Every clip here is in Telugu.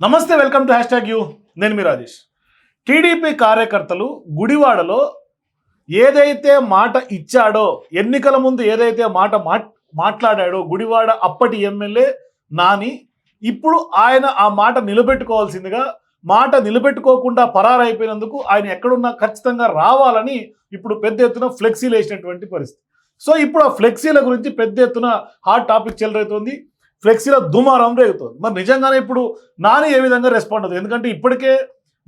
నమస్తే welcome to hashtag you. నేను మీ రాజేష్. టీడీపీ కార్యకర్తలు గుడివాడలో ఏదైతే మాట ఇచ్చాడో ఎన్నికల ముందు ఏదైతే మాట మాట్- మాట్లాడాడో గుడివాడ అప్పటి ఎమ్మెల్యే నాని ఇప్పుడు ఆయన ఆ మాట నిలబెట్టుకోవాల్సిందిగా మాట నిలబెట్టుకోకుండా పరారైపోయినందుకు ఆయన ఎక్కడున్నా ఖచ్చితంగా రావాలని ఇప్పుడు పెద్ద ఎత్తున ఫ్లెక్సీలు వేసినటువంటి పరిస్థితి. సో ఇప్పుడు ఆ ఫ్లెక్సీల గురించి పెద్ద ఎత్తున హాట్ టాపిక్ చెలరేతుంది. ఫ్లెక్సీల దుమారం రేగుతుంది. మరి నిజంగానే ఇప్పుడు నాని ఏ విధంగా రెస్పాండ్ అవుతుంది? ఎందుకంటే ఇప్పటికే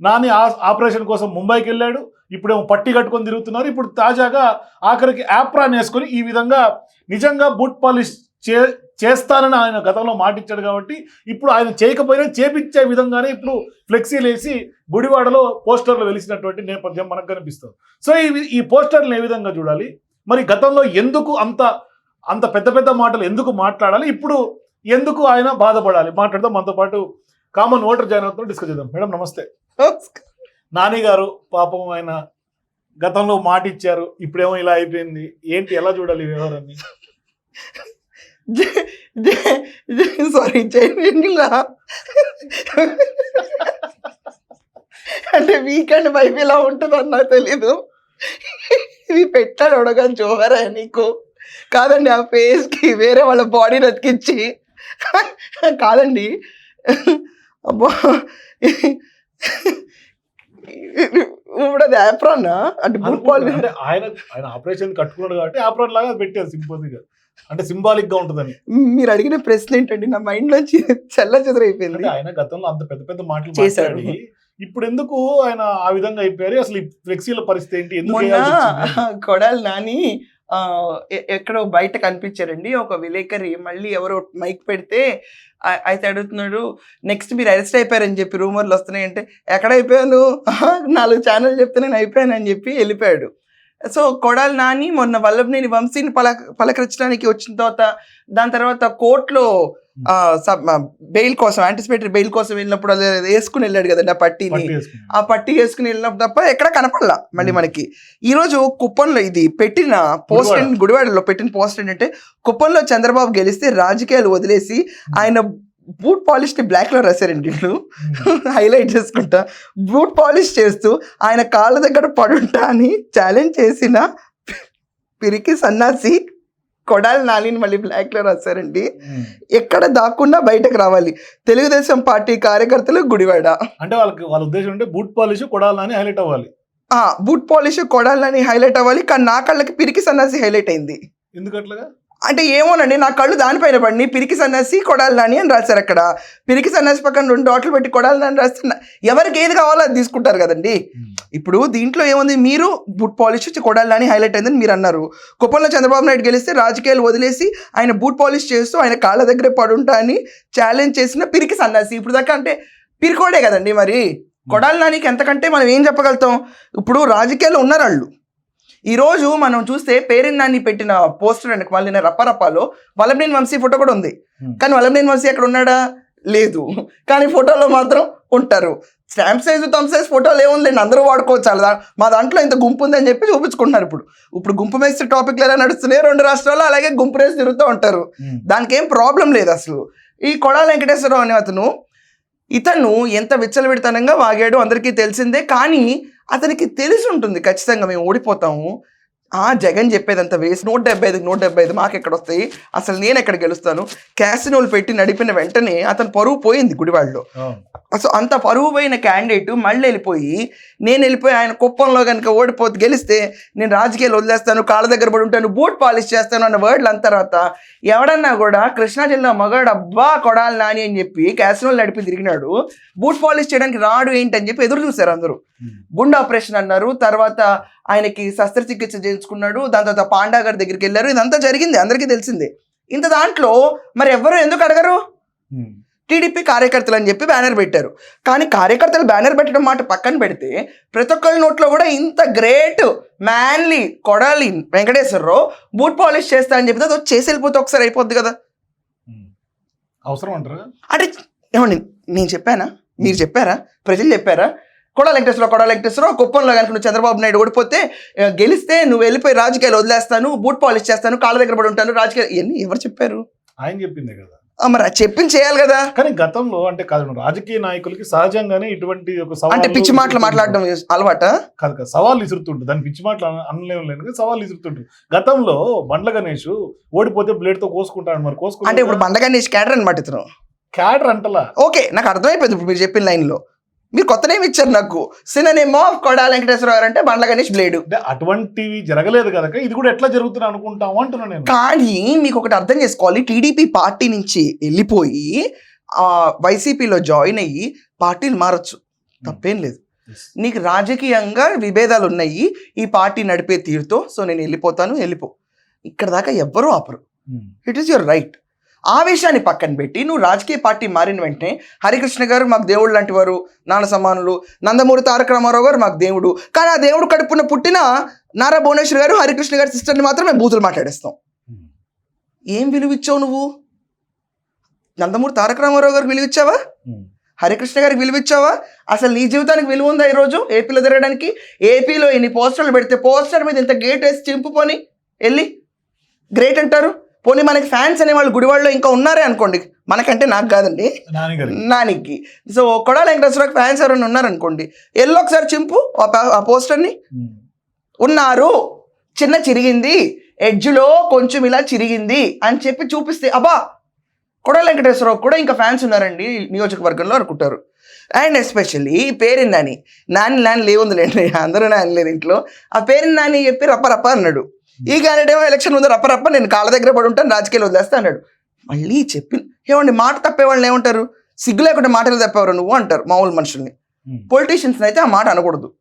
నాని ఆ- ఆపరేషన్ కోసం ముంబైకి వెళ్ళాడు. ఇప్పుడేమో పట్టి కట్టుకొని తిరుగుతున్నారు. ఇప్పుడు తాజాగా ఆఖరికి యాప్రాన్ వేసుకొని ఈ విధంగా నిజంగా బూట్ పాలిష్ చే చేస్తానని ఆయన గతంలో మాటిచ్చాడు కాబట్టి ఇప్పుడు ఆయన చేయకపోయినా చేపించే విధంగానే ఇప్పుడు ఫ్లెక్సీలు వేసి గుడివాడలో పోస్టర్లు వెలిసినటువంటి నేపథ్యం మనకు కనిపిస్తుంది. సో ఈ ఈ పోస్టర్లను ఏ విధంగా చూడాలి? మరి గతంలో ఎందుకు అంత అంత పెద్ద పెద్ద మాటలు ఎందుకు మాట్లాడాలి? ఇప్పుడు ఎందుకు ఆయన బాధపడాలి? మాట్లాడదాం. మనతో పాటు కామన్ ఓటర్ జాయిన్ అవుతున్న డిస్కస్ చేద్దాం. మేడం నమస్తే. నాని గారు పాపం ఆయన గతంలో మాట ఇచ్చారు. ఇప్పుడేమో ఇలా అయిపోయింది. ఏంటి? ఎలా చూడాలి వ్యవహారాన్ని? సారీ జెన్యున్గా అంటే వీకెండ్ వైపు ఇలా ఉంటుందని నాకు తెలీదు. ఇది పెట్టాడు అడగని జోహరా నీకు. కాదండి ఆ ఫేస్కి వేరే వాళ్ళ బాడీని అతికించి కాదండి. అబ్బా. ఇప్పుడు అది యాప్రాన్ అంటే బూట్ ఆయన ఆయన ఆపరేషన్ కట్టుకున్నాడు కాబట్టి ఆపరేషన్ లాగా పెట్టారు సింపుల్గా అంటే సింబాలిక్గా ఉంటుందని. మీరు అడిగిన ప్రశ్న ఏంటండి? నా మైండ్ నుంచి చెల్ల చెదరైపోయింది. ఆయన గతంలో అంత పెద్ద పెద్ద మాటలు చేశాడు. ఇప్పుడు ఎందుకు ఆయన ఆ విధంగా అయిపోయారు? అసలు ఈ ఫ్లెక్సీల పరిస్థితి ఏంటి? ఎందుకు? కొడాలి నాని ఎక్కడో బయట కనిపించారండి. ఒక విలేకరి మళ్ళీ ఎవరో మైక్ పెడితే అయితే అడుగుతున్నాడు నెక్స్ట్ మీరు అరెస్ట్ అయిపోయారని చెప్పి రూమర్లు వస్తున్నాయంటే ఎక్కడ అయిపోయాను? నాలుగు ఛానల్ చెప్తే నేను అయిపోయాను అని చెప్పి వెళ్ళిపోయాడు. సో కొడాలి నాని మొన్న వల్లభనేని వంశీని పలక పలకరించడానికి వచ్చిన తర్వాత దాని తర్వాత కోర్టులో బెయిల్ కోసం యాంటిసిపేటరీ బెయిల్ కోసం వెళ్ళినప్పుడు అది వేసుకుని వెళ్ళాడు కదండి ఆ పట్టిని. ఆ పట్టి వేసుకుని వెళ్ళినప్పుడు తప్ప ఎక్కడ కనపడలా మళ్ళీ Hmm. మనకి ఈ రోజు కుప్పంలో ఇది పెట్టిన పోస్ట్ గుడివాడ. గుడివాడలో పెట్టిన పోస్ట్ ఏంటంటే కుప్పంలో చంద్రబాబు గెలిస్తే రాజకీయాలు వదిలేసి ఆయన బూట్ పాలిష్ని బ్లాక్లో రాశారండి వీళ్ళు హైలైట్ చేసుకుంటా బూట్ పాలిష్ చేస్తూ ఆయన కాళ్ళ దగ్గర పడుంటా అని ఛాలెంజ్ చేసిన పిరికి సన్నాసి కొడాలి నానిని మళ్ళీ బ్లాక్లో రాశారండి. ఎక్కడ దాక్కుండా బయటకు రావాలి. తెలుగుదేశం పార్టీ కార్యకర్తలు గుడివాడ. అంటే వాళ్ళకి వాళ్ళ ఉద్దేశం అంటే బూట్ పాలిష్ కొడాలని హైలైట్ అవ్వాలి. ఆ బూట్ పాలిష్ కొడాలని హైలైట్ అవ్వాలి. కానీ నా కళ్ళకి పిరికి సన్నాసి హైలైట్ అయింది. ఎందుకట్లుగా అంటే ఏమోనండి నా కళ్ళు దానిపైన పడి పిరికి సన్నాసి కొడాలని అని రాశారు అక్కడ. పిరికి సన్నాసి పక్కన రెండు డోట్లు పెట్టి కొడాలని అని రాస్తే నా- ఎవరికి ఏది కావాలో అది తీసుకుంటారు కదండి. ఇప్పుడు దీంట్లో ఏముంది? మీరు బూట్ పాలిష్ కొడాలని హైలైట్ అయిందని మీరు అన్నారు. కుప్పంలో చంద్రబాబు నాయుడు గెలిస్తే రాజకీయాలు వదిలేసి ఆయన బూట్ పాలిష్ చేస్తూ ఆయన కాళ్ళ దగ్గరే పడుంటా అని ఛాలెంజ్ చేసిన పిరికి సన్నాసి. ఇప్పుడు దాకా అంటే పిరికోడే కదండి మరి. కొడాలి నానికి ఎంతకంటే మనం ఏం చెప్పగలుగుతాం? ఇప్పుడు రాజకీయాల్లో ఉన్నారు వాళ్ళు ఈరోజు మనం చూస్తే పేరెన్ నాని పెట్టిన పోస్టర్ వెనక మళ్ళీ రప్పరప్పాలో వల్లభనేని వంశీ ఫోటో కూడా ఉంది. కానీ వల్లభనేని వంశీ అక్కడ ఉన్నాడా? లేదు. కానీ ఫోటోలో మాత్రం ఉంటారు. స్టాంప్ సైజు తమ్ సైజ్ ఫోటోలు ఏముందండి అందరూ వాడుకోవచ్చు. అలా మా దాంట్లో ఇంత గుంపు ఉందని చెప్పి చూపించుకుంటున్నారు ఇప్పుడు. ఇప్పుడు గుంపు మేస్త్రి టాపిక్లు ఎలా నడుస్తున్నాయి రెండు రాష్ట్రాల్లో అలాగే గుంపు రేసి తిరుగుతూ ఉంటారు. దానికి ఏం ప్రాబ్లం లేదు అసలు. ఈ కొడాల వెంకటేశ్వరరావు అనే అతను ఇతను ఎంత విచ్చలవిడితనంగా వాగాడు అందరికీ తెలిసిందే. కానీ అతనికి తెలిసి ఉంటుంది ఖచ్చితంగా మేము ఓడిపోతాము. ఆ జగన్ చెప్పేదంత వేసి నూట డెబ్బై ఐదుకి నూట డెబ్బై ఐదు మాకు ఎక్కడ వస్తాయి అసలు నేను ఎక్కడ గెలుస్తాను? క్యాసినోలు పెట్టి నడిపిన వెంటనే అతను పరువు పోయింది గుడివాడలో అవును. అసలు అంత పరువు పోయిన క్యాండిడేట్ మళ్ళీ వెళ్ళిపోయి నేను వెళ్ళిపోయి ఆయన కుప్పంలో కనుక ఓడిపోతే గెలిస్తే నేను రాజకీయాలు వదిలేస్తాను కాళ్ళ దగ్గర పడి ఉంటాను బూట్ పాలిష్ చేస్తాను అన్న వర్డ్లు అంత తర్వాత ఎవడన్నా కూడా కృష్ణా జిల్లా మగాడు అబ్బా కొడాలి నాని అని చెప్పి క్యాసినోలు నడిపి తిరిగినాడు. బూట్ పాలిష్ చేయడానికి రాడు ఏంటి అని చెప్పి ఎదురు చూశారు అందరూ. గుండె ఆపరేషన్ అన్నారు. తర్వాత ఆయనకి శస్త్రచికిత్స చేయించుకున్నాడు దాని తర్వాత పాండా గారి దగ్గరికి వెళ్ళారు. ఇదంతా జరిగింది అందరికీ తెలిసిందే. ఇంత దాంట్లో మరి ఎవరు ఎందుకు అడగరు. టీడీపీ కార్యకర్తలు అని చెప్పి బ్యానర్ పెట్టారు. కానీ కార్యకర్తలు బ్యానర్ పెట్టడం మాట పక్కన పెడితే ప్రతి ఒక్కరి నోట్లో కూడా ఇంత great manly Kodali Venkateswararao boot polish చేస్తా అని చెప్తే అది చేసి వెళ్ళిపోతే ఒకసారి అయిపోద్ది కదా. అవసరం అంటారా? అంటే ఏమండి నేను చెప్పానా? మీరు చెప్పారా? ప్రజలు చెప్పారా? కొడాలి వెంకటేశ్వరరావు కొడాలి వెంకటేశ్వరరావు కుప్పంలో కనుక నువ్వు చంద్రబాబు నాయుడు ఓడిపోతే గెలిస్తే నువ్వు వెళ్ళిపోయి రాజకీయాలు వదిలేస్తాను బూట్ పాలిష్ చేస్తాను కాళ్ళ దగ్గర పడి ఉంటాను రాజకీయాలు ఇవన్నీ ఎవరు చెప్పారు? ఆయన చెప్పిందే కదా. మరి చెప్పింది చేయాలి కదా. కానీ గతంలో అంటే కాదు రాజకీయ నాయకులకి సహజంగానే ఇటువంటి ఒక అంటే పిచ్చి మాటలు. మాట్లాడడం అలవాట? కాదు కాదు సవాళ్ళు ఇసురుతుంటారు దాని పిచ్చి మాటలు అన- అనలేము లేను సవాళ్ళు ఇసురుతుంటారు గతంలో బండ్ల గణేష్ ఓడిపోతే బ్లేడ్తో కోసుకుంటాడు మరి అంటే కోసుకుంటే ఇప్పుడు బండగానే క్యాడర్ అనమాట ఇతను. క్యాడర్ అంటలా. ఓకే నాకు అర్థమైపోయింది ఇప్పుడు మీరు చెప్పిన లైన్లో మీరు కొత్త నేమ్ ఇచ్చారు నాకు. సినిమా ఆఫ్ కొడా వెంకటేశ్వర గారు అంటే బండ్ల గణేష్ బ్లేడు. అంటే అటువంటివి జరగలేదు కనుక ఇది కూడా ఎట్లా జరుగుతుంది అనుకుంటాము అంటున్నా నేను. కానీ మీకు ఒకటి అర్థం చేసుకోవాలి. టీడీపీ పార్టీ నుంచి వెళ్ళిపోయి ఆ వైసీపీలో జాయిన్ అయ్యి పార్టీలు మారచ్చు. తప్పేం లేదు. నీకు రాజకీయంగా విభేదాలు ఉన్నాయి. ఈ పార్టీ నడిపే తీరుతో సో నేను వెళ్ళిపోతాను వెళ్ళిపో. ఇక్కడ దాకా ఎవ్వరూ ఆపరు. ఇట్ ఈస్ యువర్ రైట్ ఆ విషయాన్ని పక్కన పెట్టి నువ్వు రాజకీయ పార్టీ మారిన వెంటనే హరికృష్ణ గారు మాకు దేవుడు లాంటి వారు నాన్న సమానులు నందమూరి తారక రామారావు గారు మాకు దేవుడు. కానీ ఆ దేవుడు కడుపున పుట్టిన నారా భువనేశ్వర్ గారు హరికృష్ణ గారి సిస్టర్ని మాత్రమే బూతులు మాట్లాడేస్తాం. ఉమ్. ఏం విలువ ఇచ్చావు నువ్వు? నందమూరి తారక రామారావు గారికి విలువ ఇచ్చావా ఉమ్. హరికృష్ణ గారికి విలువ ఇచ్చావా అసలు నీ జీవితానికి విలువ ఉందా ఈరోజు ఏపీలో తిరగడానికి? ఏపీలో ఇన్ని పోస్టర్లు పెడితే పోస్టర్ మీద ఇంత గేట్ వేసి చింపుకొని వెళ్ళి గ్రేట్ అంటారు? పోనీ మనకి ఫ్యాన్స్ అనే వాళ్ళు గుడివాడలో ఇంకా ఉన్నారే అనుకోండి. మనకంటే నాకు కాదండి. నానికి. సో కొడాల వెంకటేశ్వరరావు ఫ్యాన్స్ ఎవరైనా ఉన్నారనుకోండి. ఎల్లో ఒకసారి చింపు ఆ పోస్టర్ని. ఉన్నారు. చిన్న చిరిగింది. ఎడ్జ్లో కొంచెం ఇలా చిరిగింది అని చెప్పి చూపిస్తే అబ్బా! కొడాల వెంకటేశ్వరరావు కూడా ఇంకా ఫ్యాన్స్ ఉన్నారండి నియోజకవర్గంలో అనుకుంటారు. అండ్ ఎస్పెషల్లీ పేరుని నాని. నాని నాని లేవుందిలేండి అందరూ నాని లేరు ఇంట్లో. ఆ పేరుని నాని చెప్పి రప్ప రప్ప అన్నాడు. ఈ క్యాండిడేట్ ఏమో ఎలక్షన్ ముందు రప్ప రప్ప నేను కాళ్ళ దగ్గర పడి ఉంటాను రాజకీయాలు వదిలేస్తా అన్నాడు. మళ్ళీ చెప్పి ఏమండి మాట తప్పేవాళ్ళని ఏమంటారు? సిగ్గు లేకుండా మాటలు తప్పేవారు నువ్వు అంటారు మామూలు మనుషుల్ని. పొలిటీషియన్స్ అయితే ఆ మాట అనకూడదు.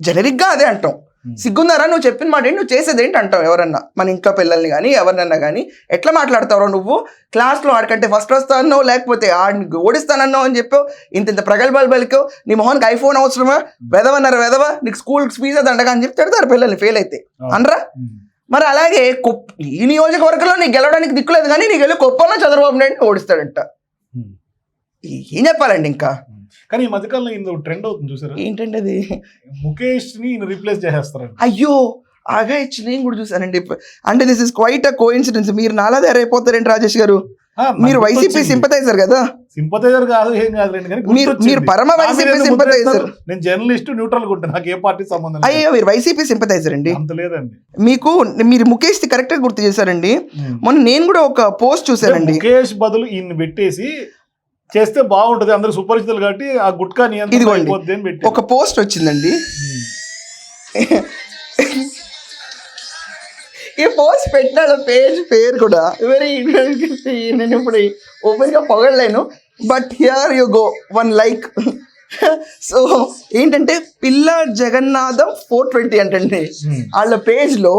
జనరిక్గా అదే అంటాం. సిగ్గుందారా? నువ్వు చెప్పిన మాట ఏంటి? నువ్వు చేసేది ఏంటి అంటావు ఎవరన్నా? మన ఇంట్లో పిల్లల్ని కానీ ఎవరినన్నా కానీ ఎట్లా మాట్లాడతారో నువ్వు? క్లాస్లో ఆడికంటే ఫస్ట్ వస్తానో లేకపోతే ఆడిని ఓడిస్తానన్నావు అని చెప్పావు. ఇంత ఇంత ప్రగల్భాలు పలికావు. నీ మొహన్కి ఐఫోన్ అవసరమా? వెదవన్నారు వెదవ? నీకు స్కూల్ ఫీజు దండగా అని చెప్పి తిడతారు పిల్లల్ని ఫెయిల్ అయితే. అనరా. మరి అలాగే కుప్ ఈ నియోజకవర్గంలో నీకు గెలవడానికి దిక్కులేదు కానీ నీకు వెళ్ళి కుప్పంలో చంద్రబాబు నాయుడు ఓడిస్తాడంట. ఏం చెప్పాలండి ఇంకా? కానీ ఈ మధ్యకాలంలో ఇందులో ట్రెండ్ అవుతుంది చూసారా? ఏంటంటే అది ముఖేష్ని రీప్లేస్ చేసేస్తారండి అయ్యో ఆగా ఇచ్చి నేను కూడా చూసానండి అంటే this is quite a coincidence మీరు నాలాదే అయిపోతారేంటి రాజేష్ గారు? మీరు వైసీపీ సింపతైజర్ కదా? సింపతైజర్ కాదు ఏం కాదు కానీ మీరు- పరమ వైసీపీ. ముద్రేస్తారు? నేను జర్నలిస్ట్ న్యూట్రల్గా ఉంటాను నాకు ఏ పార్టీ సంబంధం. అయ్యో మీరు వైసీపీ సింపతైజర్ అండి అంత లేదండి మీకు మీరు ముఖేష్ కరెక్ట్గా గుర్తు చేశారండి. మొన్న నేను కూడా ఒక పోస్ట్ చూశానండి ముఖేష్ బదులు ఈయన్ని పెట్టేసి చేస్తే బాగుంటది అందరు సుపరిచితులు కాబట్టి ఆ గుట్కా నియంత్రణ ఒక పోస్ట్ వచ్చిందండి ఈ పోస్ట్ పెట్టిన పేజ్ పేరు కూడా. వెరీ నేను ఇప్పుడు ఓపెన్గా పొగడలేను. But here you go one like so ఏంటంటే Pilla Jagannatham four twenty Hmm. వాళ్ళ పేజ్లో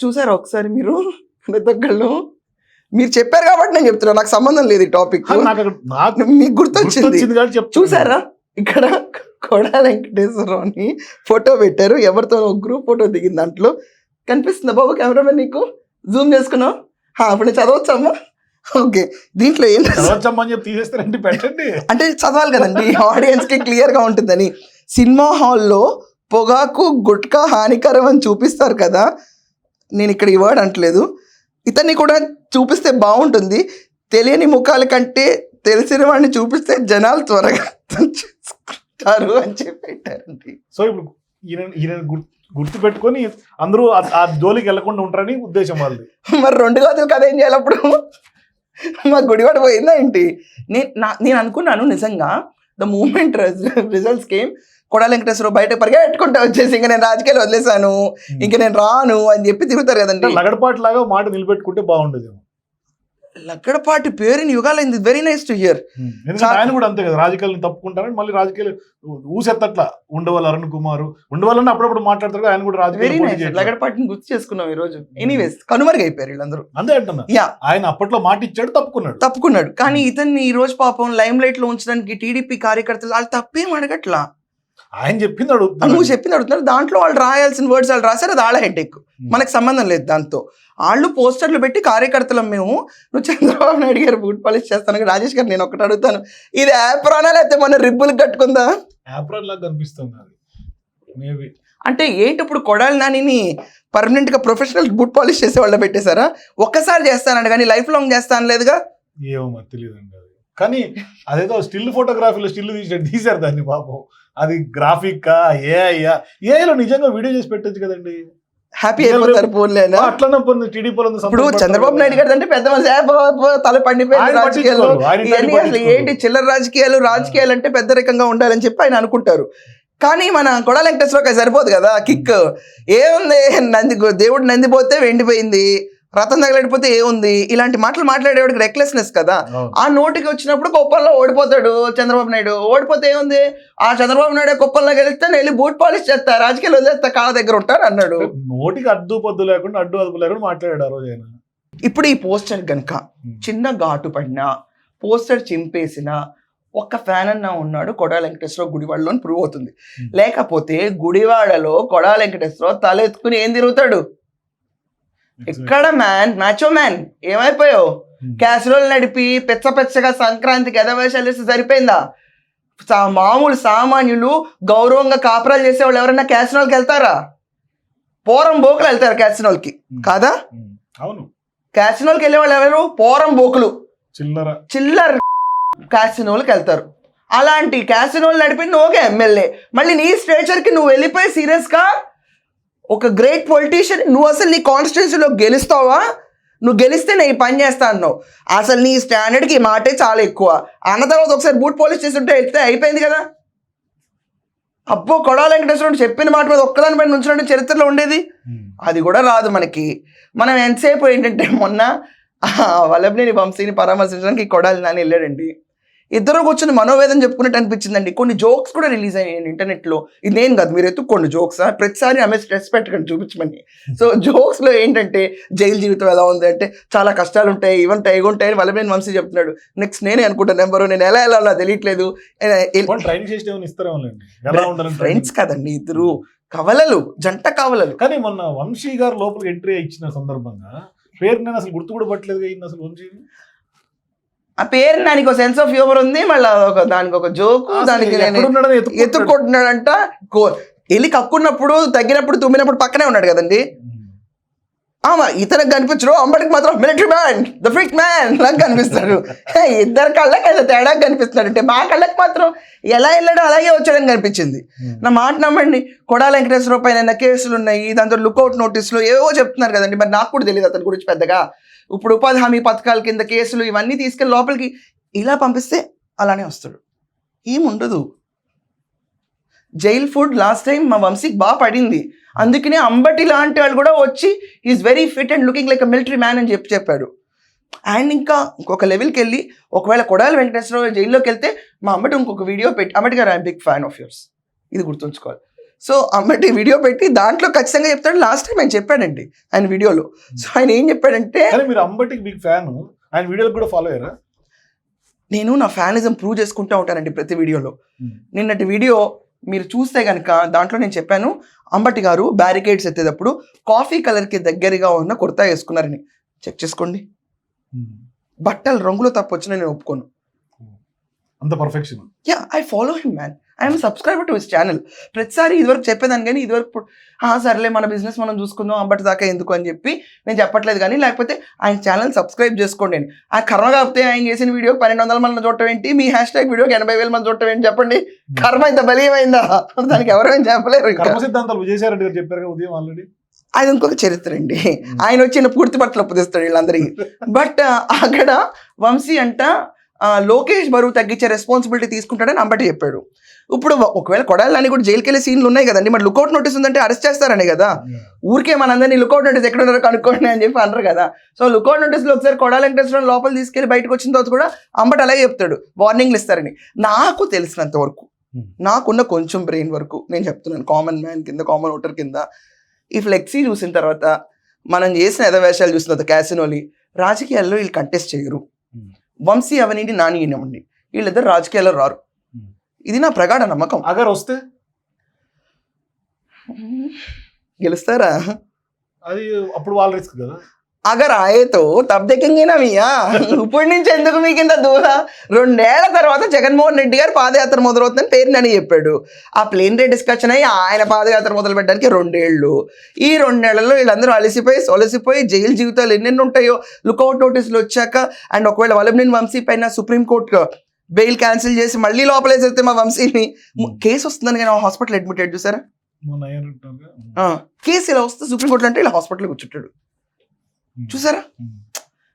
చూసారా ఒకసారి మీరు? ఒక్కళ్ళు మీరు చెప్పారు కాబట్టి నేను చెప్తున్నా నాకు సంబంధం లేదు ఈ టాపిక్ మీకు గుర్తొచ్చింది. చూసారా? ఇక్కడ కొడా వెంకటేశ్వరరావుని ఫోటో పెట్టారు. ఎవరితో గ్రూప్ ఫోటో దిగింది దాంట్లో. కనిపిస్తుందా బాబు కెమెరామెన్ నీకు? జూమ్ చేసుకున్నావు? హా, అప్పుడు చదవచ్చమ్మా. ఓకే దీంట్లో ఏం చదవచ్చమ్మని చెప్పి పెట్టండి. అంటే చదవాలి కదండి ఆడియన్స్కి క్లియర్గా ఉంటుందని. సినిమా హాల్లో పొగాకు గుట్కా హానికరం అని చూపిస్తారు కదా. నేను ఇక్కడ ఈ వర్డ్ అంటలేదు ఇతన్ని కూడా చూపిస్తే బాగుంటుంది. తెలియని ముఖాల కంటే తెలిసిన వాడిని చూపిస్తే జనాలు త్వరగా చేసుకుంటారు అని చెప్పి పెట్టారండి సో ఇప్పుడు ఈయన ఈయన గుర్తు పెట్టుకొని అందరూ ఆ- జోలికి వెళ్ళకుండా ఉంటారని ఉద్దేశం వాళ్ళది. మరి రెండు గాజులు కథ ఏం చేయాలి అప్పుడు? మా గుడివాడ పోయిందా ఏంటి? నేను నా- నేను అనుకున్నాను నిజంగా the moment results came Kodala Venkateswararao బయట పరిగెట్టుకుంటా వచ్చేసి ఇంకా నేను రాజకీయాలు వదిలేశాను ఇంకా నేను రాను అని చెప్పి తిరుగుతారు కదండి. లగడపాటి లాగా మాట నిలబెట్టుకుంటే బాగుండేది లక్కడపాటి పేరుని యుగాలైంది వెరీ నైస్ టు హియర్ ఆయన కూడా అంతే కదా రాజకీయాలను తప్పుకుంటారని మళ్ళీ రాజకీయాలు ఊసెత్తట్లా ఉండవల్ అరుణ్ కుమార్. ఉండవాలని అప్పుడప్పుడు మాట్లాడతారు ఆయన కూడా వెరీ నైస్. లగడపాటిని గుర్తు చేసుకున్నాం ఈ రోజు ఎనీవేస్ కనుమరుగైపోయారు వీళ్ళందరూ. అంతే అంటున్నా. యా ఆయన అప్పట్లో మాట ఇచ్చాడు తప్పుకున్నాడు. తప్పుకున్నాడు. కానీ ఇతన్ని ఈ రోజు పాపం లైమ్ లైట్లో ఉంచడానికి టీడీపీ కార్యకర్తలు వాళ్ళు తప్పేం అడగట్లా? ఆయన చెప్పింది నువ్వు అడుగుతున్నాడు చెప్పింది అడుగుతున్నారు దాంట్లో వాళ్ళు రాయాల్సిన వర్డ్స్ వాళ్ళు రాశారు అది వాళ్ళ హెడ్ ఎక్ మనకు సంబంధం లేదు దాంతో. వాళ్ళు పోస్టర్లు పెట్టి కార్యకర్తలం మేము నువ్వు చంద్రబాబు నాయుడు గారు బూట్ పాలిష్ చేస్తాను రాజేష్ గారు నేను ఒకటి అడుగుతాను. ఇది యాప్రానా లేకపోతే మన రిబ్బులు కట్టుకుందా? యాప్రాన్ లాగా కనిపిస్తుంది మేబీ అంటే ఏంటి ఇప్పుడు కొడాలి నానిని పర్మనెంట్గా ప్రొఫెషనల్ బూట్ పాలిష్ చేసే వాళ్ళ పెట్టేశారా? ఒక్కసారి చేస్తానండి కానీ లైఫ్ లాంగ్ చేస్తాను లేదుగా? ఏమో తెలియదండి అది. కానీ అదేదో స్టిల్ ఫోటోగ్రఫీలో స్టిల్ తీసాడు తీశారు దాన్ని పాపం. అది గ్రాఫిక్ ఏ అయ్యా ఏలో నిజంగా వీడియో చేసి పెట్టొచ్చు కదండి. హ్యాపీ అయిపోతారు పోన్లేనా అట్లనే పొంది టీడీపీలో ఇప్పుడు చంద్రబాబు నాయుడు గారు అంటే పెద్ద తల పండిపోయింది ఇవన్నీ ఇట్లాంటివి అసలు. ఏంటి చిల్లర రాజకీయాలు రాజకీయాలు అంటే పెద్ద రకంగా ఉండాలని చెప్పి ఆయన అనుకుంటారు. కానీ మన కొడాల వెంకటేశ్వరరావు సరిపోదు కదా కిక్. ఏముంది నంది దేవుడు నంది పోతే వెండిపోయింది. రథం తగలడిపోతే ఏముంది? ఇలాంటి మాటలు మాట్లాడేవాడికి రెక్లెస్నెస్ కదా. ఆ నోటికి వచ్చినప్పుడు కుప్పంలో ఓడిపోతాడు చంద్రబాబు నాయుడు. ఓడిపోతే ఏముంది? ఆ చంద్రబాబు నాయుడు కుప్పంలో గెలిస్తే నేను వెళ్ళి బూట్ పాలిష్ చేస్తా రాజకీయాలు వదిలేస్తా కాళ్ళ దగ్గర ఉంటారు అన్నాడు. నోటికి అడ్డు పొద్దు లేకుండా అడ్డు అదుపు లేకుండా మాట్లాడాడు ఆ రోజు ఆయన. ఇప్పుడు ఈ పోస్టర్ గనుక చిన్న ఘాటు పడినా పోస్టర్ చింపేసిన ఒక్క ఫ్యాన్ అన్న ఉన్నాడు కొడా వెంకటేశ్వరరావు గుడివాడలో అని ప్రూవ్ అవుతుంది. లేకపోతే గుడివాడలో కొడా వెంకటేశ్వరరావు తల ఎత్తుకుని ఏం తిరుగుతాడు? ఎక్కడ మ్యాన్ మ్యాచో మ్యాన్ ఏమైపోయావు? Hmm. క్యాసురోలు నడిపి పెచ్చ పెచ్చగా సంక్రాంతికి ఎదవేషాలు వేస్తే సరిపోయిందా? మామూలు సామాన్యులు గౌరవంగా కాపురాలు చేసేవాళ్ళు ఎవరైనా క్యాసినోల్కి వెళ్తారా? పోరం బోకులు వెళ్తారు క్యాసినోల్కి Hmm. కాదా? ఉమ్. అవును. క్యాసినోల్కి వెళ్ళే వాళ్ళు ఎవరు? పోరం బోకులు. చిల్లర. చిల్లర క్యాసినోలకు వెళ్తారు. అలాంటి క్యాసినోలు నడిపింది ఓకే ఎమ్మెల్యే. మళ్ళీ నీ స్ట్రేచర్కి నువ్వు వెళ్ళిపోయి సీరియస్గా ఒక గ్రేట్ పొలిటీషియన్ నువ్వు అసలు నీ కాన్స్టిట్యున్సీలో గెలుస్తావా? నువ్వు గెలిస్తే నేను ఈ పని చేస్తా అన్నావు. అసలు నీ స్టాండర్డ్కి ఈ మాటే చాలా ఎక్కువ. అన్న తర్వాత ఒకసారి బూట్ పోలీస్ చేస్తుంటే వెళ్తే అయిపోయింది కదా? అబ్బో కొడాల వెంకటేశ్వరుడు చెప్పిన మాట మీద ఒక్కదాని పైన నుంచినట్టు చరిత్రలో ఉండేది? ఉమ్. అది కూడా రాదు మనకి. మనం ఎంతసేపు ఏంటంటే మొన్న వల్లభనేని వంశీని పరామర్శించడానికి కొడాలి నాని వెళ్ళాడండి. ఇద్దరు కూర్చొని మనోవేదన చెప్పుకున్నట్టు అనిపించిందండి. కొన్ని జోక్స్ కూడా రిలీజ్ అయ్యాయి ఇంటర్నెట్లో ఇది నేను కాదు మీరు ఎత్తుక్కోండి జోక్స్ ప్రతిసారి ఆమె స్ట్రెస్ పెట్టకండి చూపించమని. సో జోక్స్లో ఏంటంటే జైలు జీవితం ఎలా ఉంది అంటే చాలా కష్టాలు ఉంటాయి ఇవి ఉంటాయి ఇవి ఉంటాయి అని వల్లభనేని వంశీ చెప్తున్నాడు. నెక్స్ట్ నేనే అనుకుంటా నెంబరు నేను ఎలా ఎలా నాకు తెలియట్లేదు. ఫ్రెండ్స్ కదండి ఇద్దరు. కవలలు జంట కవలలు. కానీ మొన్న వంశీ గారు లోపలికి ఎంట్రీ ఇచ్చిన సందర్భంగా పేరు నేను అసలు గుర్తు కూడా పట్టలేదు అసలు వంశీ ఆ పేరు దానికి ఒక సెన్స్ ఆఫ్ హ్యూమర్ ఉంది మళ్ళీ ఒక దానికి ఒక జోకు దానికి. ఎత్తుకుంటున్నాడంట ఎలి కక్కున్నప్పుడు తగ్గినప్పుడు తుమ్మినప్పుడు పక్కనే ఉన్నాడు కదండి. ఆమా ఇతనికి కనిపించడు అంబడికి మాత్రం military man the fit man లాగా కనిపిస్తాడు. ఇద్దరు కళ్ళకి ఏదో తేడా కనిపిస్తున్నాడు. అంటే మా కళ్ళకి మాత్రం ఎలా వెళ్ళాడో అలాగే వచ్చాడని కనిపించింది. నా మాట నమ్మండి. కొడాల వెంకటేశ్వరరావు పైన కేసులు ఉన్నాయి. దాంతో లుకౌట్ నోటీసులు ఏవో చెప్తున్నారు కదండి. మరి నాకు కూడా తెలియదు అతని గురించి పెద్దగా. ఇప్పుడు ఉపాధి హామీ పథకాల కింద కేసులు ఇవన్నీ తీసుకెళ్ళి లోపలికి ఇలా పంపిస్తే అలానే వస్తాడు. ఏముండదు జైల్ ఫుడ్ లాస్ట్ టైం మా వంశీకి బాగా పడింది. అందుకనే అంబటి లాంటి వాళ్ళు కూడా వచ్చి is very fit and looking like a military man అని చెప్పి చెప్పాడు. అండ్ ఇంకా ఇంకొక లెవెల్కి వెళ్ళి ఒకవేళ కొడాలి వెంకటేశ్వరరావు జైల్లోకి వెళ్తే మా అమ్మటి ఇంకొక వీడియో పెట్టి అమ్మటి గారు I'm big fan of yours ఇది గుర్తుంచుకోవాలి. సో అమ్మటి వీడియో పెట్టి దాంట్లో ఖచ్చితంగా చెప్తాడు. లాస్ట్ టైం ఆయన చెప్పాడండి ఆయన వీడియోలో సో ఆయన ఏం చెప్పాడంటే మీరు అంబటికి బిగ్ ఫ్యాన్ ఆయన వీడియోలు కూడా ఫాలో అయ్యారా? నేను నా ఫ్యానిజం ప్రూవ్ చేసుకుంటూ ఉంటానండి ప్రతి వీడియోలో ఉమ్. నిన్నటి వీడియో మీరు చూస్తే కనుక దాంట్లో నేను చెప్పాను అంబటి గారు బ్యారికేడ్స్ ఎత్తేటప్పుడు కాఫీ కలర్కి దగ్గరగా ఉన్న కుర్తా వేసుకున్నారని. చెక్ చేసుకోండి. ఉమ్. బట్టలు రంగులో తప్పు వచ్చినా నేను ఒప్పుకోను. అంత perfection yeah I follow him man I'm subscriber to his channel ప్రతిసారి ఇదివరకు చెప్పేదాన్ని కానీ ఇదివరకు ఇప్పుడు, "ఆ, సర్లే మన బిజినెస్ మనం చూసుకుందాం అంబటి దాకా ఎందుకు? అని చెప్పి నేను చెప్పట్లేదు కానీ లేకపోతే ఆయన ఛానల్ సబ్స్క్రైబ్ చేసుకోండి అని. ఆ కర్మ కాకపోతే ఆయన చేసిన వీడియో పన్నెండు వందల మంది చూడటం ఏంటి? మీ హ్యాష్ ట్యాగ్ వీడియోకి ఎనభై వేల మంది చూడటం ఏంటి? చెప్పండి. కర్మ ఇంత బలీయమైందా? దానికి ఎవరేం చెప్పలేరు కర్మ సిద్ధాంతాలు విజయసాయి గారు చెప్పారు ఉదయం ఆల్రెడీ అది ఇంకొక చరిత్ర అండి. ఆయన వచ్చిన పూర్తి బట్టలు అప్పుదిస్తాడు వీళ్ళందరికీ. బట్ అక్కడ వంశీ అంట లోకేష్ బరువు తగ్గించే రెస్పాన్సిబిలిటీ తీసుకుంటాడని అంబటి చెప్పాడు. ఇప్పుడు ఒకవేళ కొడాలని కూడా జైలుకి వెళ్ళే సీన్లు ఉన్నాయి కదండి మరి లుకౌట్ నోటీస్ ఉందంటే అరెస్ట్ చేస్తారనే కదా. ఊరికే మనందరినీ లుకౌట్ నోటీస్ ఎక్కడ ఉన్నారో కనుక్కోండి అని చెప్పి అనరు కదా. సో లుకౌట్ నోటీస్లో ఒకసారి కొడాల వెంకటేశ్వరం లోపల తీసుకెళ్ళి బయటకు వచ్చిన తర్వాత కూడా అంబటి అలాగే చెప్తాడు వార్నింగ్లు ఇస్తారని. నాకు తెలిసినంత వరకు Hmm. నాకున్న కొంచెం బ్రెయిన్ వరకు నేను చెప్తున్నాను కామన్ మ్యాన్ కింద కామన్ ఓటర్ కింద ఈ ఫ్లెక్సీ చూసిన తర్వాత మనం చేసిన ఎదవేషాలు చూసిన తర్వాత క్యాసినోలి రాజకీయాల్లో వీళ్ళు కంటెస్ట్ చేయరు. Hmm. వంశీ అవనీటి నాని ఈయనమండి వీళ్ళిద్దరు రాజకీయాల్లో రారు. ఇది నా ప్రగాఢ నమ్మకం. అగర్ వస్తే? గెలుస్తారా? అది అప్పుడు వాళ్ళ రిస్క్ కదా. అగర్ ఆయతో తబ్ దేకెంగే నా మియా? ఇప్పటి నుంచి ఎందుకు మీకు ఇంత దూరం? రెండేళ్ళ తర్వాత జగన్మోహన్ రెడ్డి గారు పాదయాత్ర మొదలవుతుందని పేరు అని చెప్పాడు. ఆ ప్లేన్ రే డిస్కషన్ అయ్యి ఆయన పాదయాత్ర మొదలు పెట్టడానికి రెండేళ్ళు. ఈ రెండేళ్ళలో వీళ్ళందరూ అలసిపోయి సొలసిపోయి జైలు జీవితాలు ఎన్నెన్ని ఉంటాయో లుకౌట్ నోటీసులు వచ్చాక అండ్ ఒకవేళ వల్లభనేని వంశీ పైన సుప్రీంకోర్టు బెయిల్ క్యాన్సిల్ చేసి మళ్ళీ లోపలేసేస్తే మా వంశీని కేసు వస్తుందని కానీ హాస్పిటల్ చూసారా? మొన్న అయ్యానంటారుగా. ఆ, కేసు ఇలా వస్తే సుప్రీంకోర్టులో అంటే ఇలా హాస్పిటల్ కూర్చుంటాడు. చూసారా? ఉమ్.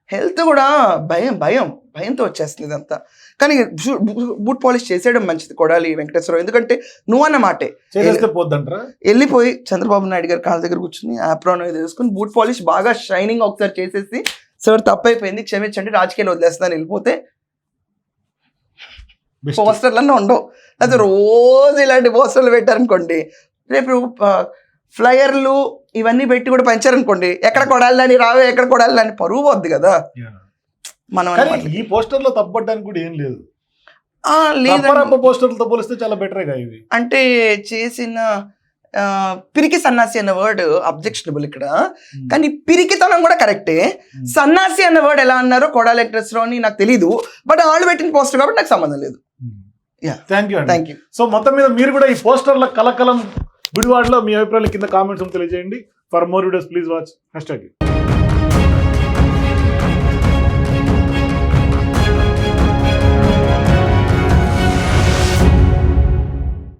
హెల్త్ కూడా భయం భయం భయంతో వచ్చేస్తుంది ఇదంతా కానీ బూట్ పాలిష్ చేసేయడం మంచిది కొడాలి వెంకటేశ్వరరావు. ఎందుకంటే నువ్వు అన్న మాటే. వెళ్ళిపోయి చంద్రబాబు నాయుడు గారి కాళ్ళ దగ్గర కూర్చుని యాప్రాన్ ఏదో వేసుకుని బూట్ పాలిష్ బాగా షైనింగ్ ఒకసారి చేసేసి సార్ తప్పైపోయింది క్షమించండి రాజకీయాలు వదిలేస్తున్నాను వెళ్ళిపోతే పోస్టర్లన్నీ ఉండవు. లేకపోతే రోజు ఇలాంటి పోస్టర్లు పెట్టారనుకోండి రేపు ఫ్లయర్లు ఇవన్నీ పెట్టి కూడా పెంచారనుకోండి ఎక్కడ కొడాలని రావే ఎక్కడ కొడాలని పరువు పోద్ది కదా. మనం. ఈ పోస్టర్లో తప్పడానికి కూడా ఏం లేదు. పోస్టర్లతో పోలిస్తే చాలా బెటరేగా ఇవి. అంటే చేసిన పిరికి సన్నాసి అన్న వర్డ్ అబ్జెక్షనబుల్ ఇక్కడ. కానీ పిరికితనం కూడా కరెక్టే. Hmm. సన్నాసి అన్న వర్డ్ ఎలా అన్నారో కొడాలి ఎక్ట్రెస్ అని నాకు తెలీదు బట్ వాళ్ళు పెట్టిన పోస్టర్ కాబట్టి నాకు సంబంధం లేదు. Thank you thank you so మొత్తం మీద మీరు కూడా ఈ పోస్టర్ల కలకలం గుడివాడలో మీ అభిప్రాయాలు కింద కామెంట్స్ తెలియజేయండి. For more videos please watch hashtag